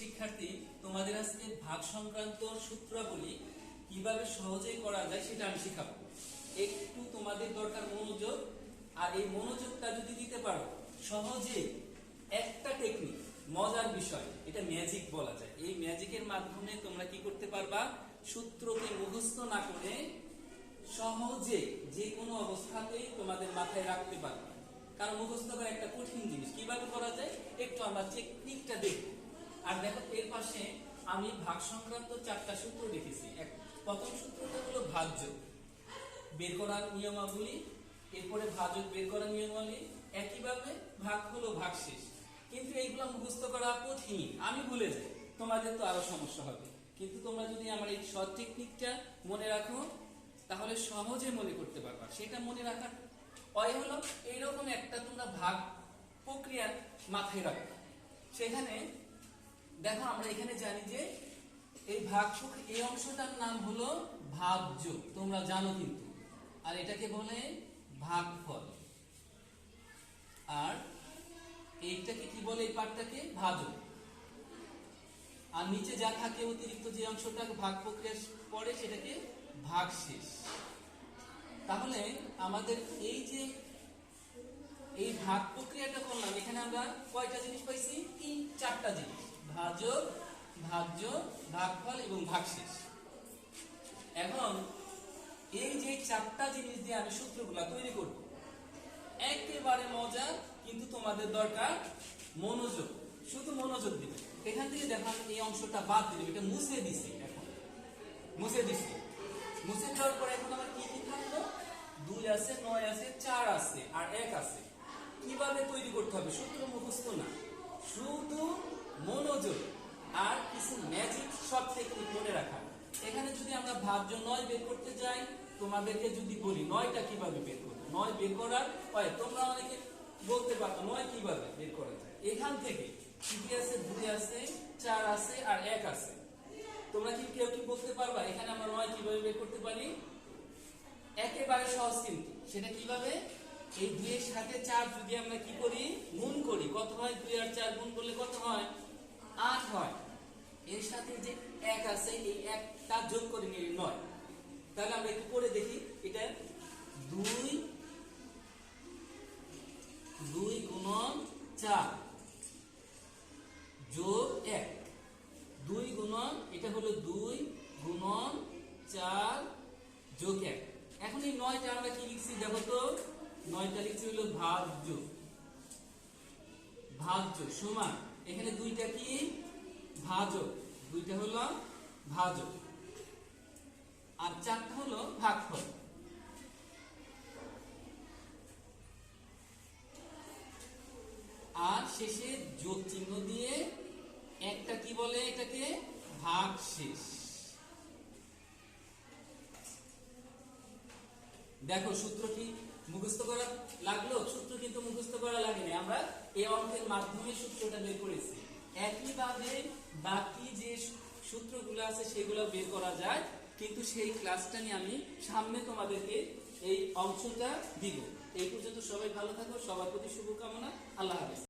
শিক্ষার্থী, তোমাদের আজকে ভাগ সংক্রান্ত সূত্রাবলী কীভাবে সহজে করা যায় সেটা আমি শেখাবো। একটু তোমাদের দরকার মনোযোগ, আর এই মনোযোগটা যদি দিতে পারো, সহজে একটা টেকনিক মজার বিষয়, এটা ম্যাজিক বলা যায়। এই ম্যাজিকের মাধ্যমে তোমরা কি করতে পারবা? সূত্রকে মুখস্থ না করে সহজে যে কোনো অবস্থাতেই তোমাদের মাথায় রাখতে পারবে। কারণ মুখস্থ করা একটা কঠিন জিনিস। কীভাবে করা যায়? একটু আমরা টেকনিকটা দেখব। আর দেখো, এর পাশে আমি ভাগ সংক্রান্ত চারটা সূত্র লিখেছি এক, প্রথম সূত্রটা হলো ভাজ্য। বের করার নিয়মাবলী, এরপরে ভাজক বের করার নিয়মাবলী, একইভাবে ভাগ হলো ভাগশেষ। কিন্তু এইগুলো মুখস্থ করা কঠিন। আমি ভুলে যাই। তোমাদের তো আরও সমস্যা হবে। কিন্তু তোমরা যদি আমার এই শর্ট টেকনিকটা মনে রাখো, তাহলে সহজে মনে করতে পারবা। সেটা মনে রাখার হয় হলো, এইরকম একটা তোমরা ভাগ প্রক্রিয়া মাথায় রাখো সেখানে দেখো, আমরা এখানে জানি যে এই ভাগ সুখ এই অংশটার নাম হলো ভাজ্য তোমরা জানো কিন্তু। আর এটাকে বলে ভাগফল। আর এইটাকে কি বলে এই পার্টটাকে ভাজক। আর নিচে যা থাকে, অতিরিক্ত যে অংশটা ভাগ প্রক্রিয়া পড়ে সেটাকে ভাগশেষ। তাহলে আমাদের এই যে এই ভাগ প্রক্রিয়াটা করলাম, এখানে আমরা কয়টা জিনিস পাইছি? তিন, চারটা জিনিস। ভাজক ভাজ্য, ভাগফল এবং ভাগশেষ। এখন এই যে চারটা জিনিস দিয়ে আমি সূত্রগুলা তৈরি করব, একেবারে মজা কিন্তু তোমাদের দরকার মনোযোগ। শুধু মনোযোগ দিবে। এখান থেকে দেখো আমি এই অংশটা বাদ দিলাম, এটা মুছে দিছি এখন। মুছে দিছি। মুছে দেওয়ার পরে এখন আমার কি কি থাকল? দুই আছে, নয় আছে, চার আছে আর এক আছে। কীভাবে তৈরি করতে হবে? সূত্র মুখস্থ না। মনোযোগ আর কিছু ম্যাজিক টেকনিক মনে রাখা। এখানে যদি আমরা ভাজ্য নয় বের করতে যাই, তোমাদেরকে যদি বলি, নয়টা কীভাবে বের করব? নয় বের করার হয় তোমরা অনেকে বলতে পারো, নয় কীভাবে বের করা যায়? এখান থেকে কি আছে, দুই আছে, চার আছে, আর এক আছে। তোমরা কি কেউ কি বলতে পারবা, এখানে আমরা নয় কীভাবে বের করতে পারি? একেবারে সহজ কিন্তু। সেটা কীভাবে? এই দুইয়ের সাথে চার যদি আমরা কি করি? গুণ করি। কত হয়? দুই আর চার গুণ করলে কত হয়? আট হয়। এর সাথে যে এক আছে, এই একটা যোগ করে নিয়ে নয়। তাহলে আমরা একটু করে দেখি, এটা দুই দুই গুণন চার যোগ এক। দুই গুণন, এটা হলো দুই গুণন চার যোগ এক। এখন এই নয়টা আমরা কি লিখছি দেখো তো? নয়টা লিখছি হলো ভাজ্য ভাজ্য সমান। এখানে দুইটা কি? ভাজক। দুইটা হলো ভাজক। আর চারটা হলো ভাগফল। আর শেষে যোগ চিহ্ন দিয়ে একটা কি বলে এটাকে? ভাগ শেষ দেখো সূত্র কি মুখস্থ করা লাগল, সূত্র কিন্তু মুখস্থ করা লাগেনি। আমরা এই অঙ্কের মাধ্যমে সূত্রটা বের করেছি। একইভাবে বাকি যে সূত্রগুলো আছে সেগুলো বের করা যায়, কিন্তু সেই ক্লাসটা নিয়ে আমি সামনে তোমাদেরকে এই অংশটা দিব। এই পর্যন্ত সবাই ভালো থাকো, সবার প্রতি শুভকামনা। আল্লাহ হাফেজ।